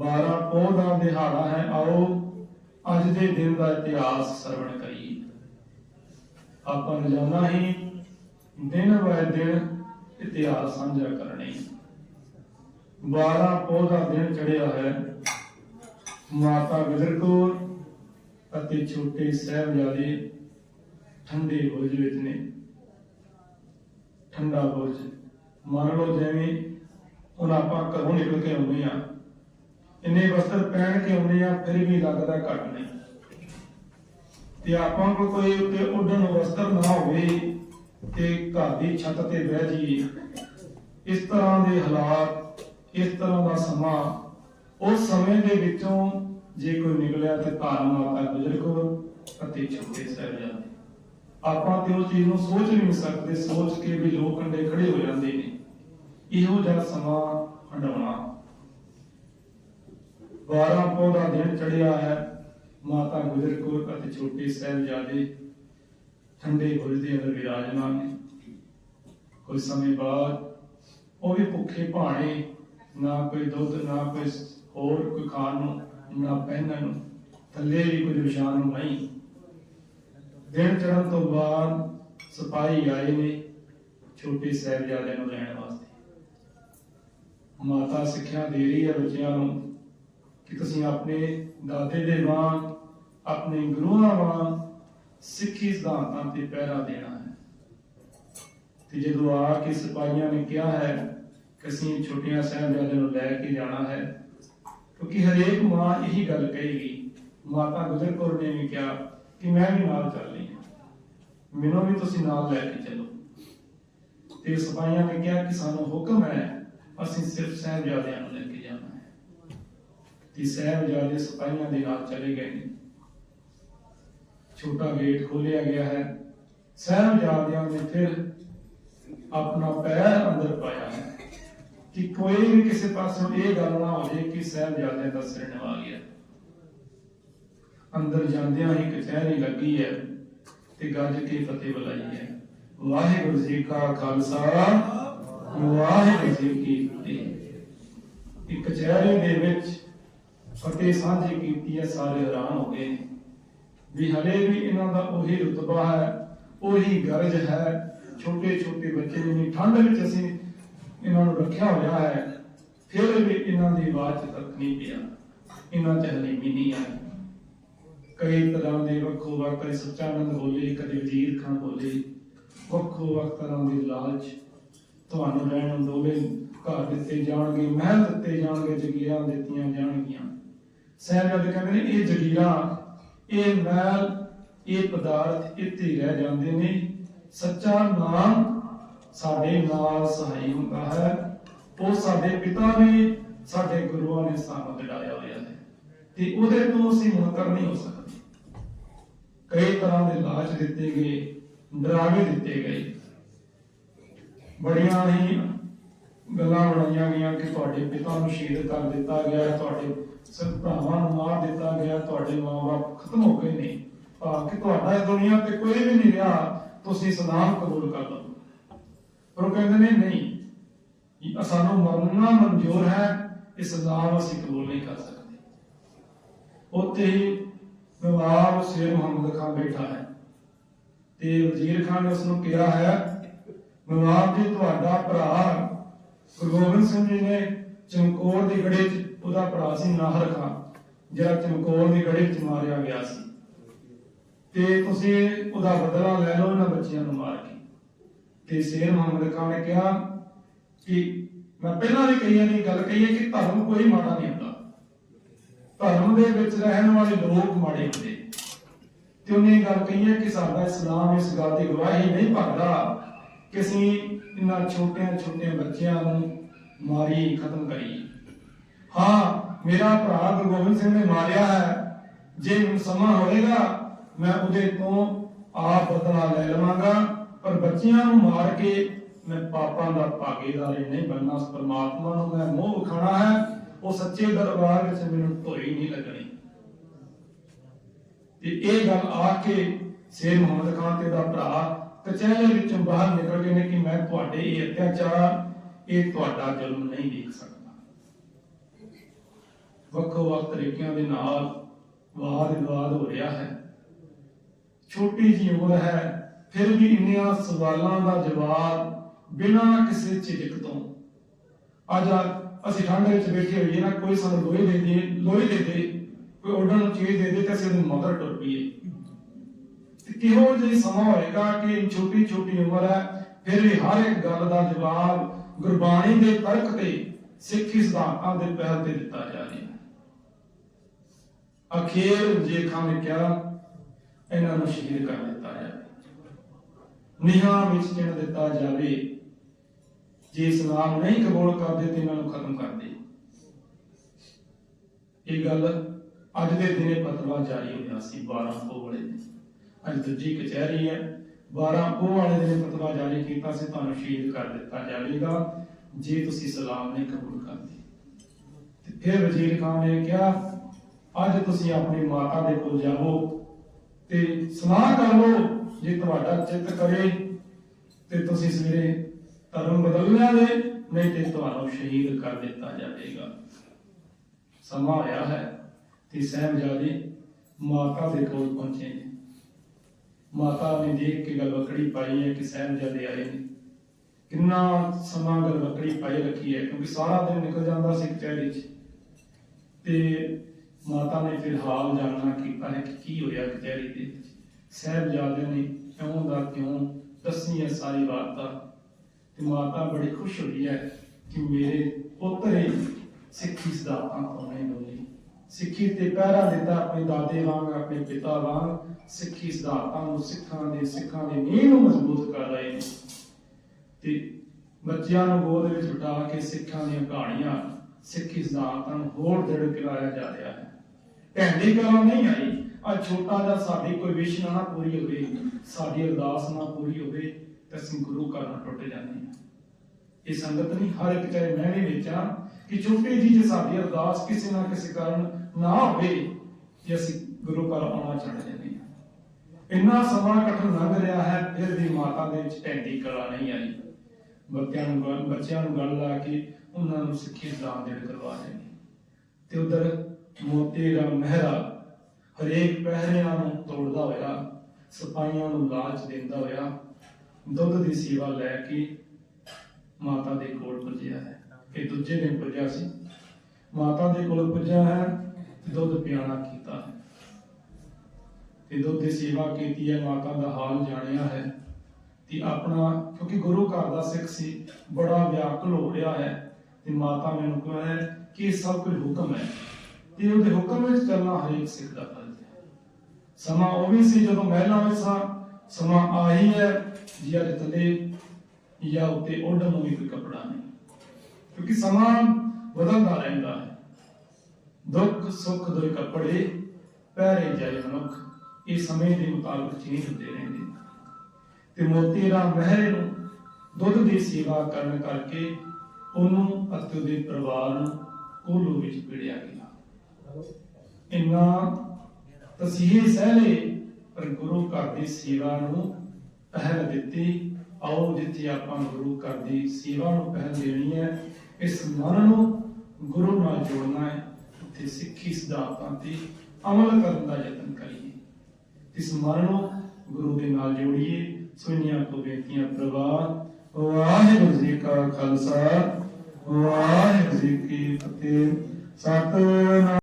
12 ਪੋਹ ਦਾ ਦਿਹਾੜਾ ਹੈ, ਆਓ ਅੱਜ ਦੇ ਦਿਨ ਦਾ ਇਤਿਹਾਸ ਸਰਵਣ ਕਰੀਏ। ਆਪਾਂ ਰੋਜ਼ਾਨਾ ਹੀ ਦਿਨ ਬਾਏ ਦਿਨ ਇਤਿਹਾਸ ਸਾਂਝਾ ਕਰਨੇ 12 ਪੋਹ ਦਾ ਦਿਨ ਚੜਿਆ ਹੈ, ਮਾਤਾ ਗੁਜਰ ਕੌਰ ਅਤੇ ਛੋਟੇ ਸਾਹਿਬਜ਼ਾਦੇ ਠੰਡੇ ਬੁਰਜ ਵਿੱਚ ਨੇ। ਠੰਡਾ ਬੁਰਜ, ਮੰਨ ਲਓ ਜਿਵੇਂ ਹੁਣ ਆਪਾਂ ਘਰੋਂ ਨਿਕਲ ਕੇ ਆਉਂਦੇ ਆ ਇੰਨੇ ਵਸਤਰ ਪਹਿਨ ਕੇ ਆਉਂਦੇ ਆ, ਫਿਰ ਵੀ ਲੱਗਦਾ ਘੱਟ ਨਹੀਂ। ਤੇ ਆਪਾਂ ਕੋਲ ਕੋਈ ਉੱਤੇ ਉੱਡਣ ਵਸਤਰ ਨਾ ਹੋਵੇ ਤੇ ਘਰ ਦੀ ਛੱਤ ਤੇ ਬਹਿ ਜਾਈਏ। ਇਸ ਤਰ੍ਹਾਂ ਦੇ ਹਾਲਾਤ, ਇਸ ਤਰ੍ਹਾਂ ਦਾ ਸਮਾਂ, ਉਸ ਸਮੇਂ ਦੇ ਵਿੱਚੋਂ ਜੇ ਕੋਈ ਨਿਕਲਿਆ ਤੇ ਧਾਰ ਮਾਤਾ ਗੁਜਰ ਅਤੇ ਛੋਟੇ ਸਾਹਿਬਜ਼ਾਦੇ। ਆਪਾਂ ਤੇ ਉਸ ਚੀਜ਼ ਨੂੰ ਸੋਚ ਵੀ ਨਹੀਂ ਸਕਦੇ, ਸੋਚ ਕੇ ਵੀ ਲੋਕ ਕੰਡੇ ਖੜੇ ਹੋ ਜਾਂਦੇ ਨੇ। ਇਹੋ ਜਿਹਾ ਸਮਾਂ ਹੰਡਾਉਣਾ 12 ਪੋਹ ਦਾ ਦਿਨ ਚੜਿਆ ਹੈ। ਮਾਤਾ ਗੁਜਰ ਕੌਰ ਅਤੇ ਛੋਟੇ ਸਾਹਿਬਜ਼ਾਦੇ ਠੰਡੇ ਬੁਰਜ ਦੇ ਅੰਦਰ ਵਿਰਾਜਮਾਨ ਨੇ। ਕੁਝ ਸਮੇਂ ਬਾਅਦ ਉਹ ਵੀ ਭੁੱਖੇ ਭਾਣੇ, ਨਾ ਕੋਈ ਦੁੱਧ, ਨਾ ਕੋਈ ਹੋਰ ਕੋਈ ਖਾਣ ਨੂੰ, ਨਾ ਪਹਿਨਣ ਨੂੰ, ਥੱਲੇ ਵੀ ਕੁਝ ਵਿਛਾਣ ਨੂੰ ਨਹੀਂ। ਦਿਨ ਚੜਨ ਤੋਂ ਬਾਅਦ ਸਿਪਾਹੀ ਆਏ ਨੇ ਛੋਟੇ ਸਾਹਿਬਜ਼ਾਦਿਆਂ ਨੂੰ ਲੈਣ ਵਾਸਤੇ। ਮਾਤਾ ਸਿੱਖਿਆ ਦੇ ਰਹੀ ਹੈ ਬੱਚਿਆਂ ਨੂੰ। ਕਿ ਤੁਸੀਂ ਆਪਣੇ ਦਾਦੇ ਦੇ ਵਾਂਗ ਆਪਣੇ ਗੁਰੂਆਂ ਵਾਂਗ ਸਿੱਖੀ ਸਿਧਾਂਤਾਂ ਤੇ ਪਹਿਰਾ ਦੇਣਾ ਹੈ। ਤੇ ਜਦੋਂ ਆ ਕੇ ਸਿਪਾਹੀਆਂ ਨੇ ਕਿਹਾ ਹੈ ਕਿ ਅਸੀਂ ਛੋਟੀਆਂ ਸਾਹਿਬਜ਼ਾਦਿਆਂ ਨੂੰ ਲੈ ਕੇ ਜਾਣਾ ਹੈ, ਕਿਉਂਕਿ ਹਰੇਕ ਮਾਂ ਇਹੀ ਗੱਲ ਕਹੇਗੀ, ਮਾਤਾ ਗੁਜਰ ਕੌਰ ਨੇ ਵੀ ਕਿਹਾ ਕਿ ਮੈਂ ਵੀ ਨਾਲ ਚੱਲਣੀ ਹਾਂ। ਮੈਨੂੰ ਵੀ ਤੁਸੀਂ ਨਾਲ ਲੈ ਕੇ ਚੱਲੋ। ਤੇ ਸਿਪਾਹੀਆਂ ਨੇ ਕਿਹਾ ਕਿ ਸਾਨੂੰ ਹੁਕਮ ਹੈ, ਅਸੀਂ ਸਿਰਫ ਸਾਹਿਬਜ਼ਾਦਿਆਂ ਨੂੰ ਲੈ ਕੇ ਜਾਣਾ ਹੈ। ਤੇ ਸਾਹਿਬਜ਼ਾਦੇ ਸਿਪਾਹੀਆਂ ਦੇ ਨਾਲ ਚਲੇ ਗਏ ਨੇ। ਛੋਟਾ ਗੇਟ ਖੋਲਿਆ ਗਿਆ ਹੈ। ਸਾਹਿਬਜ਼ਾਦਿਆਂ ਨੇ ਫਿਰ ਆਪਣਾ ਪੈਰ ਅੰਦਰ ਪਾਇਆ ਹੈ ਕਿ ਕੋਈ ਵੀ ਕਿਸੇ ਪਾਸੋਂ ਇਹ ਗੱਲ ਨਾ ਹੋ ਜਾਏ ਕਿ ਸਾਹਿਬਜ਼ਾਦਿਆਂ ਦਾ ਸਿਰ ਨਵਾ ਗਿਆ। ਅੰਦਰ ਜਾਂਦਿਆਂ ਹੀ ਕਚਹਿਰੀ ਲੱਗੀ ਹੈ ਤੇ ਗੱਜ ਕੇ ਫਤਿਹ ਬੁਲਾਈ ਹੈ। ਵਾਹਿਗੁਰੂ ਜੀ ਕਾ ਖਾਲਸਾ, ਵਾਹਿਗੁਰੂ ਜੀ ਕੀ ਫਤਿਹ। ਇੱਕ ਕਚਹਿਰੀ ਦੇ ਵਿੱਚ ਫਤਿਹ ਸਾਂਝੀ ਕੀਤੀ ਹੈ, ਸਾਰੇ ਹੈਰਾਨ ਹੋ ਗਏ। ਵੀ ਹਲੇ ਵੀ ਇਹਨਾਂ ਦਾ ਉਹੀ ਰਤਬਾ ਹੈ, ਉਹੀ ਗਰਜ ਹੈ। ਛੋਟੇ ਛੋਟੇ ਬੱਚੇ ਨੇ ਠੰਡ ਵਿੱਚ ਅਸੀਂ ਇਹਨਾਂ ਨੂੰ ਰੱਖਿਆ ਹੋਇਆ ਹੈ, ਫਿਰ ਵੀ ਇਹਨਾਂ ਦੀ ਆਵਾਜ਼ ਤੱਕ ਨਹੀਂ ਪਿਆ। ਇਹਨਾਂ ਚ ਹਲੀਮੀ ਨਹੀਂ ਆਈ ਕਈ ਤਰ੍ਹਾਂ ਦੇ, ਵੱਖੋ ਵੱਖ ਕਦੇ ਸੱਚਾਨੰਦ ਬੋਲੇ, ਕਦੇ ਵਜ਼ੀਰ ਖਾਨ ਬੋਲੇ। ਵੱਖੋ ਵੱਖ ਤਰ੍ਹਾਂ ਦੇ ਲਾਲਚ ਤੁਹਾਨੂੰ ਰਹਿਣ ਦੋਵੇਂ ਘਰ ਦਿੱਤੇ ਜਾਣਗੇ, ਮਹਿਲ ਦਿੱਤੇ ਜਾਣਗੇ, ਜਗੀਰਾਂ ਦਿੱਤੀਆਂ ਜਾਣਗੀਆਂ। ਸਾਹਿਬਜ਼ਾਦੇ ਕਹਿੰਦੇ ਨੇ, ਇਹ ਜਗੀਰਾਂ, ਇਹ ਮਹਿਲ ਇਹ ਪਦਾਰਥ ਇੱਥੇ ਰਹਿ ਜਾਂਦੇ ਨੇ। ਸੱਚਾ ਨਾਮ ਸਾਡੇ ਨਾਲ ਸਹਾਈ ਹੁੰਦਾ ਹੈ। ਉਹ ਸਾਡੇ ਪਿਤਾ ਨੇ, ਸਾਡੇ ਗੁਰੂਆਂ ਨੇ ਸਾਨੂੰ ਦਿਲਾਇਆ ਹੋਇਆ ਹੈ। ਤੇ ਉਹਦੇ ਤੋਂ ਅਸੀਂ ਮੁਨਕਰ ਨਹੀਂ ਹੋ ਸਕਦੇ। ਕਈ ਤਰ੍ਹਾਂ ਦੇ ਲਾਲਚ ਦਿੱਤੇ ਗਏ, ਡਰਾਵੇ ਦਿੱਤੇ ਗਏ। ਬੜੀਆਂ ਹੀ ਗੱਲਾਂ ਬਣਾਈਆਂ ਗਈਆਂ ਕਿ ਤੁਹਾਡੇ ਪਿਤਾ ਨੂੰ ਸ਼ਹੀਦ ਕਰ ਦਿੱਤਾ ਗਿਆ, ਤੁਹਾਡੇ ਸਭ ਨੂੰ ਮਾਰ ਦਿੱਤਾ ਗਿਆ, ਤੁਹਾਡੇ ਮਾਂ-ਬਾਪ ਖਤਮ ਹੋ ਗਏ ਨੇ। ਭਾਵ ਕਿ ਤੁਹਾਡਾ ਇਸ ਦੁਨੀਆ ਤੇ ਕੋਈ ਵੀ ਨਹੀਂ ਰਿਹਾ, ਤੁਸੀਂ ਇਸਲਾਮ ਕਬੂਲ ਕਰ ਲਓ। ਪਰ ਉਹ ਕਹਿੰਦੇ ਨੇ, ਨਹੀਂ, ਇਹ ਸਾਨੂੰ ਮਰਨਾ ਮਨਜ਼ੂਰ ਹੈ ਇਸਲਾਮ ਅਸੀਂ ਕਬੂਲ ਨਹੀਂ ਕਰ ਸਕਦੇ। ਉੱਥੇ ਹੀ ਨਵਾਬ ਸ਼ੇਰ ਮੁਹੰਮਦ ਖਾਨ ਬੈਠਾ ਹੈ। ਤੇ ਵਜ਼ੀਰ ਖਾਨ ਨੇ ਉਸ ਨੂੰ ਕਿਹਾ ਹੈ, ਨਵਾਬ ਜੀ, ਤੁਹਾਡਾ ਭਰਾ ਗੁਰੂ ਗੋਬਿੰਦ ਸਿੰਘ ਜੀ ਨੇ ਚਮਕੌਰ ਦੀ ਗੜੇ 'ਚ ਉਹਦਾ ਭਰਾ ਸੀ ਨਾਹਰ ਖਾਨ, ਜਿਹੜਾ ਚਮਕੌਰ ਦੀ ਗੜੀ 'ਚ ਮਾਰਿਆ ਗਿਆ ਸੀ। ਤੇ ਤੁਸੀਂ ਉਹਦਾ ਬਦਲਾ ਲੈ ਲਓ ਇਹਨਾਂ ਬੱਚਿਆਂ ਨੂੰ ਮਾਰ ਕੇ। ਤੇ ਸ਼ੇਰ ਮੁਹੰਮਦ ਖਾਨ ਨੇ ਕਿਹਾ ਕਿ ਮੈਂ ਪਹਿਲਾਂ ਵੀ ਕਹੀ ਨਹੀਂ ਗੱਲ ਕਹੀ ਹੈ ਕਿ ਧਰਮ ਕੋਈ ਮਾੜਾ ਨਹੀਂ ਹੁੰਦਾ। ਧਰਮ ਦੇ ਵਿੱਚ ਰਹਿਣ ਵਾਲੇ ਲੋਕ ਮਾੜੇ ਹੁੰਦੇ। ਤੇ ਉਹਨੇ ਇਹ ਗੱਲ ਕਹੀ ਹੈ ਕਿ ਸਾਡਾ ਇਸਲਾਮ ਇਸ ਗੱਲ ਦੀ ਗਵਾਹੀ ਨਹੀਂ ਭਰਦਾ ਕਿ ਅਸੀਂ ਇਹਨਾਂ ਛੋਟਿਆਂ ਛੋਟਿਆਂ ਬੱਚਿਆਂ ਨੂੰ ਮਾਰੀ ਖਤਮ ਕਰੀਏ। ਹਾਂ, ਮੇਰਾ ਭਰਾ ਗੁਰੂ ਗੋਬਿੰਦ ਸਿੰਘ ਨੇ ਮਾਰਿਆ ਹੈ। ਜੇ ਹੁਣ ਸਮਾਂ ਹੋਏਗਾ, ਮੈਂ ਉਹਦੇ ਤੋਂ ਆਪ ਬਦਲਾ ਲੈ ਲਵਾਂਗਾ। ਪਰ ਬੱਚਿਆਂ ਨੂੰ ਮਾਰ ਕੇ ਮੈਂ ਪਾਪਾਂ ਦਾ ਭਾਗੀਦਾਰ ਨਹੀਂ ਬਣਨਾ। ਉਸ ਪਰਮਾਤਮਾ ਨੂੰ ਮੈਂ ਮੋਹ ਵਿਖਾਣਾ ਹੈ। ਉਹ ਸੱਚੇ ਦਰਬਾਰ ਵਿੱਚ ਮੈਨੂੰ ਧੋਈ ਨਹੀਂ ਲੱਗਣੀ। ਤੇ ਇਹ ਗੱਲ ਆ ਕੇ ਸ਼ੇਰ ਮੁਹੰਮਦ ਖਾਨ ਤੇ ਦਾ ਭਰਾ ਕਚਹਿਰੇ ਵਿੱਚੋਂ ਬਾਹਰ ਨਿਕਲ ਗਏ ਨੇ ਕਿ ਮੈਂ ਤੁਹਾਡੇ ਇਹ ਅਤਿਆਚਾਰ, ਇਹ ਤੁਹਾਡਾ ਜ਼ੁਲਮ ਨਹੀਂ ਦੇਖ ਸਕਦਾ। ਵੱਖੋ ਵੱਖ ਤਰੀਕਿਆਂ ਦੇ ਨਾਲ ਵਾਦ ਵਿਵਾਦ ਹੋ ਰਿਹਾ ਹੈ। ਛੋਟੀ ਜਿਹੀ ਉਮਰ ਹੈ, ਫਿਰ ਵੀ ਇੰਨੀਆਂ ਸਵਾਲਾਂ ਦਾ ਜਵਾਬ ਬਿਨਾਂ ਕਿਸੇ ਝਿਜਕ ਤੋਂ। ਅੱਜ ਅਸੀਂ ਠੰਡ ਵਿੱਚ ਬੈਠੇ ਹੋਈਏ ਨਾ, ਕੋਈ ਸਾਨੂੰ ਲੋਹੇ ਦੇ ਦੇ, ਲੋਹੇ ਦੇ ਦੇ, ਕੋਈ ਉੱਡਣ ਨੂੰ ਚੀਜ਼ ਦੇ ਦੇ ਤੇ ਅਸੀਂ ਉਹਨੂੰ ਮਗਰ ਟੁਰ ਪਈਏ ਤੇ ਕਿਹੋ ਜਿਹਾ ਸਮਾਂ ਹੋਏਗਾ ਕਿ ਛੋਟੀ ਛੋਟੀ ਉਮਰ ਹੈ, ਫਿਰ ਵੀ ਹਰ ਇੱਕ ਗੱਲ ਦਾ ਜਵਾਬ ਗੁਰਬਾਣੀ ਦੇ ਤਰਕ ਤੇ ਸਿੱਖੀ ਸਿਧਾਂਤਾਂ ਦੇ ਪਹਿਲ ਤੇ ਦਿੱਤਾ ਜਾ ਰਿਹਾ ਹੈ। ਅਖੀਰ ਜੇ ਨੇ ਕਿਹਾ ਇਹਨਾਂ ਨੂੰ ਸ਼ਹੀਦ ਕਰ ਦਿੱਤਾ ਜਾਵੇ। ਨਿਹਾਂ ਵਿੱਚ ਚਿਣ ਦਿੱਤਾ ਜਾਵੇ। ਜੇ ਇਸਲਾਮ ਨਹੀਂ ਕਬੂਲ ਕਰਦੇ ਤੇ ਇਹਨਾਂ ਨੂੰ ਖਤਮ ਕਰ ਦੇ। ਇਹ ਗੱਲ ਅੱਜ ਦੇ ਦਿਨੇ ਫਤਵਾ ਜਾਰੀ ਹੋਇਆ ਸੀ 12 ਪੋ ਵਾਲੇ ਦਿਨ। ਅੱਜ ਦੂਜੀ ਕਚਹਿਰੀ ਹੈ। 12 ਪੋ ਵਾਲੇ ਦਿਨ ਫਤਵਾ ਜਾਰੀ ਕੀਤਾ ਸੀ, ਤੁਹਾਨੂੰ ਸ਼ਹੀਦ ਕਰ ਦਿੱਤਾ ਜਾਵੇਗਾ। ਜੇ ਤੁਸੀਂ ਇਸਲਾਮ ਨਹੀਂ ਕਬੂਲ ਕਰਦੇ। ਤੇ ਫਿਰ ਵਜ਼ੀਰ ਖਾਨ ਨੇ ਕਿਹਾ ਅੱਜ ਤੁਸੀਂ ਆਪਣੀ ਮਾਤਾ ਦੇ ਕੋਲ ਜਾਵੋ ਤੇ ਸਲਾਹ ਕਰ ਲਓ ਜੇ ਤੁਹਾਡਾ ਚਿੱਤ ਕਰੇ ਤੇ ਤੁਸੀਂ ਸਵੇਰੇ ਧਰਮ ਬਦਲ ਲਿਆ ਨਹੀਂ ਤੇ ਤੁਹਾਨੂੰ ਸ਼ਹੀਦ ਕਰ ਦਿੱਤਾ ਜਾਵੇਗਾ। ਸਮਾਂ ਆਇਆ ਹੈ ਤੇ ਸਾਹਿਬਜ਼ਾਦੇ ਮਾਤਾ ਦੇ ਕੋਲ ਪਹੁੰਚੇ ਨੇ। ਮਾਤਾ ਨੇ ਦੇਖ ਕੇ ਗਲਵਕੜੀ ਪਾਈ ਹੈ ਕਿ ਸਾਹਿਬਜ਼ਾਦੇ ਆਏ ਨੇ। ਕਿੰਨਾ ਸਮਾਂ ਗਲਵਕੜੀ ਪਾਈ ਰੱਖੀ ਹੈ, ਕਿਉਂਕਿ ਸਾਰਾ ਦਿਨ ਨਿਕਲ ਜਾਂਦਾ ਸੀ ਕਚਹਿਰੀ 'ਚ। ਤੇ ਮਾਤਾ ਨੇ ਫਿਰ ਹਾਲ ਜਾਣਨਾ ਕੀਤਾ ਹੈ ਕਿ ਕੀ ਹੋਇਆ ਕਚਹਿਰੀ ਦੇ ਵਿੱਚ। ਨੇ ਕਿਉਂ ਦਾ ਕਿਉਂ ਦੱਸੀ ਹੈ ਸਾਰੀ ਵਾਰਤਾ। ਤੇ ਮਾਤਾ ਬੜੀ ਖੁਸ਼ ਹੋਈ ਹੈ ਕਿ ਮੇਰੇ ਪੁੱਤਰੇ ਸਿੱਖੀ ਸਿਧਾਂਤਾਂ ਤੋਂ ਨਹੀਂ ਬੋਲੇ ਸਿੱਖੀ ਤੇ ਪਹਿਰਾ ਦਿੱਤਾ ਆਪਣੇ ਦਾਦੇ ਵਾਂਗ, ਆਪਣੇ ਪਿਤਾ ਵਾਂਗ, ਸਿੱਖੀ ਸਿਧਾਂਤਾਂ ਨੂੰ ਸਿੱਖਾਂ ਦੇ ਸਿੱਖਾਂ ਦੇ ਨੀਂਹ ਨੂੰ ਮਜ਼ਬੂਤ ਕਰ ਰਹੇ ਨੇ। ਤੇ ਬੱਚਿਆਂ ਨੂੰ ਗੋਦ ਵਿੱਚ ਉਠਾ ਕੇ ਸਿੱਖਾਂ ਦੀਆਂ ਕਹਾਣੀਆਂ, ਸਿੱਖੀ ਸਿਧਾਂਤਾਂ ਨੂੰ ਹੋਰ ਦ੍ਰਿੜ ਕਰਾਇਆ ਜਾ ਰਿਹਾ ਹੈ। ਢੈਂਡੀ ਕਲਾ ਨਹੀਂ ਆਈ। ਆ ਛੋਟਾ ਜਿਹਾ ਸਾਡੀ ਕੋਈ ਵਿਸ਼ ਨਾ ਪੂਰੀ ਹੋਵੇ, ਸਾਡੀ ਅਰਦਾਸ ਨਾ ਪੂਰੀ ਹੋਵੇ, ਤੇ ਅਸੀਂ ਗੁਰੂ ਘਰ ਨਾਲ ਟੁੱਟ ਜਾਂਦੇ ਹਾਂ। ਇਹ ਸੰਗਤ ਨਹੀਂ, ਹਰ ਇੱਕ ਚਾਹੇ ਮੈਂ ਵੀ ਵਿੱਚ ਕਿ ਛੋਟੀ ਜੀ ਜੇ ਸਾਡੀ ਅਰਦਾਸ ਕਿਸੇ ਨਾ ਕਿਸੇ ਕਾਰਨ ਨਾ ਹੋਵੇ, ਜੇ ਅਸੀਂ ਗੁਰੂ ਘਰ ਆਉਣਾ ਛੱਡ ਜਾਂਦੇ ਹਾਂ। ਇੰਨਾ ਸਮਾਂ ਕਠਨ ਲੰਘ ਰਿਹਾ ਹੈ, ਫਿਰ ਵੀ ਮਾਤਾ ਦੇ ਵਿੱਚ ਢੈਂਡੀ ਕਲਾ ਨਹੀਂ ਆਈ। ਬੱਚਿਆਂ ਨੂੰ ਗੱਲ- ਬੱਚਿਆਂ ਨੂੰ ਗੱਲ ਲਾ ਕੇ ਉਹਨਾਂ ਨੂੰ ਸਿੱਖੀ ਇਸਲਾਮ ਦੇ ਕਰਵਾ ਰਹੇ ਤੇ ਉਧਰ ਮੋਤੀ ਦਾ ਮਹਿਰਾ ਹਰੇਕ ਪਹਿਰਿਆਂ ਨੂੰ ਤੋੜਦਾ ਹੋਇਆ, ਸਿਪਾਹੀਆਂ ਨੂੰ ਲਾਲਚ ਦਿੰਦਾ ਹੋਇਆ, ਦੁੱਧ ਦੀ ਸੇਵਾ ਲੈ ਕੇ ਮਾਤਾ ਦੇ ਕੋਲ ਪੁੱਜਿਆ ਹੈ। ਇਹ ਦੂਜੇ ਦਿਨ ਪੁੱਜਿਆ ਸੀ। ਮਾਤਾ ਦੇ ਕੋਲ ਪੁੱਜਿਆ ਹੈ ਦੁੱਧ ਪਿਆਣਾ ਕੀਤਾ ਹੈ। ਤੇ ਦੁੱਧ ਦੀ ਸੇਵਾ ਕੀਤੀ ਹੈ, ਮਾਤਾ ਦਾ ਹਾਲ ਜਾਣਿਆ ਹੈ। ਤੇ ਆਪਣਾ, ਕਿਉਂਕਿ ਗੁਰੂ ਘਰ ਦਾ ਸਿੱਖ ਸੀ, ਬੜਾ ਵਿਆਕੁਲ ਹੋ ਰਿਹਾ ਹੈ। ਤੇ ਮਾਤਾ ਮੈਨੂੰ ਕਹਿੰਦਾ ਹੈ ਕਿ ਸਭ ਕੁਝ ਹੁਕਮ ਹੈ। ਤੇ ਉਹਦੇ ਹੁਕਮ ਵਿੱਚ ਚੱਲਣਾ ਹਰੇਕ ਸਿੱਖ ਦਾ ਫਰਜ਼ ਹੈ। ਸਮਾਂ ਉਹ ਵੀ ਸੀ ਜਦੋਂ ਮਹਿਲਾਂ ਵਿੱਚ ਸਾਂ, ਸਮਾਂ ਆਹੀ ਹੈ ਜੀ ਅੱਜ ਥੱਲੇ ਜਾਂ ਉੱਤੇ ਓਢਣ ਨੂੰ ਵੀ ਕੋਈ ਕੱਪੜਾ ਨਹੀਂ। ਕਿਉਂਕਿ ਸਮਾਂ ਬਦਲਦਾ ਰਹਿੰਦਾ ਹੈ। ਦੁੱਖ, ਸੁੱਖ ਦੋਏ ਕੱਪੜੇ ਪਹਿਰੇ ਜਾਏ ਮਨੁੱਖ, ਇਹ ਸਮੇਂ ਦੇ ਮੁਤਾਬਕ ਚੇਂਜ ਹੁੰਦੇ ਰਹਿੰਦੇ ਤੇ ਮੋਤੀ ਰਾਮ ਮਹਿਰੇ ਨੂੰ ਦੁੱਧ ਦੀ ਸੇਵਾ ਕਰਨ ਕਰਕੇ ਉਹਨੂੰ ਅਤੇ ਉਹਦੇ ਪਰਿਵਾਰ ਨੂੰ ਕੋਲੂ ਵਿੱਚ ਪਿੜਿਆ ਗਿਆ। ਇੰਨਾ ਤਸੀਹੇ ਸਹਲੇ ਪਰ ਗੁਰੂ ਘਰ ਦੀ ਸੇਵਾ ਨੂੰ ਪਹਿਲ ਦਿੱਤੀ। ਆਓ ਜਿੱਥੇ ਆਪਾਂ ਗੁਰੂ ਘਰ ਦੀ ਸੇਵਾ ਨੂੰ ਪਹਿਲ ਦੇਣੀ ਹੈ, ਇਸ ਮਨ ਨੂੰ ਗੁਰੂ ਨਾਲ ਜੋੜਨਾ ਹੈ। ਉੱਥੇ ਸਿੱਖੀ ਸਿਧਾਂਤਾਂ ਤੇ ਅਮਲ ਕਰਨ ਦਾ ਯਤਨ ਕਰੀਏ। ਇਸ ਮਨ ਨੂੰ ਗੁਰੂ ਦੇ ਨਾਲ ਜੋੜੀਏ। ਸੁਣੀਆਂ ਕੋ ਬੇਨਤੀਆਂ ਪ੍ਰਵਾਨ। ਵਾਹਿਗੁਰੂ ਜੀ ਕਾ ਖਾਲਸਾ। ਵਾਹਿਗੁਰੂ ਜੀ ਕੀ ਫਤਿਹ। ਸਤਿਨਾਮ